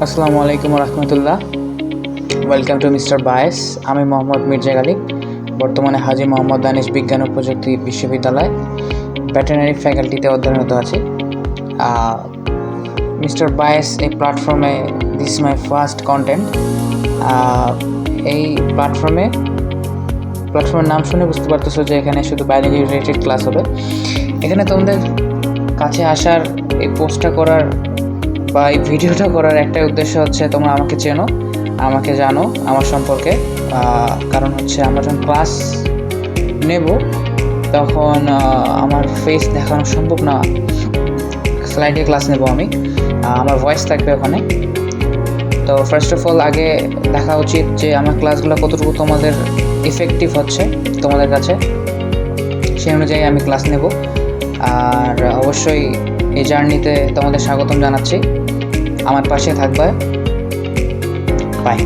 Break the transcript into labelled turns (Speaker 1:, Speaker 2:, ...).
Speaker 1: আসসালামু আলাইকুম রহমতুল্লাহ। ওয়েলকাম টু মিস্টার বায়েস আমি মোহাম্মদ মির্জা গালিক বর্তমানে হাজি মোহাম্মদ দানিশ বিজ্ঞান ও প্রযুক্তি বিশ্ববিদ্যালয় ভেটেনারি ফ্যাকাল্টিতে অধ্যয়নরত আছি। মিস্টার বায়েস এই প্ল্যাটফর্মে দিস মাই ফার্স্ট কন্টেন্ট এই প্ল্যাটফর্মে প্ল্যাটফর্মের নাম শুনে বুঝতে পারতেছো যে এখানে শুধু বায়োলজি রিলেটেড ক্লাস হবে। এখানে তোমাদের কাছে আসার, এই পোস্টটা করার বা এই ভিডিওটা করার একটাই উদ্দেশ্য হচ্ছে তোমরা আমাকে চেনো, আমাকে জানো আমার সম্পর্কে। কারণ হচ্ছে আমরা যখন ক্লাস নেব, তখন আমার ফেস দেখানো সম্ভব না। স্লাইডে ক্লাস নেব আমি। আমার ভয়েস থাকবে ওখানে। তো ফার্স্ট অফ অল আগে দেখা উচিত যে আমার ক্লাসগুলো কতটুকু তোমাদের ইফেক্টিভ হচ্ছে তোমাদের কাছে। সেই অনুযায়ী আমি ক্লাস নেব। আর অবশ্যই এই জার্নিতে তোমাদের স্বাগতম জানাচ্ছি। আমার পাশে থাকবে। বাই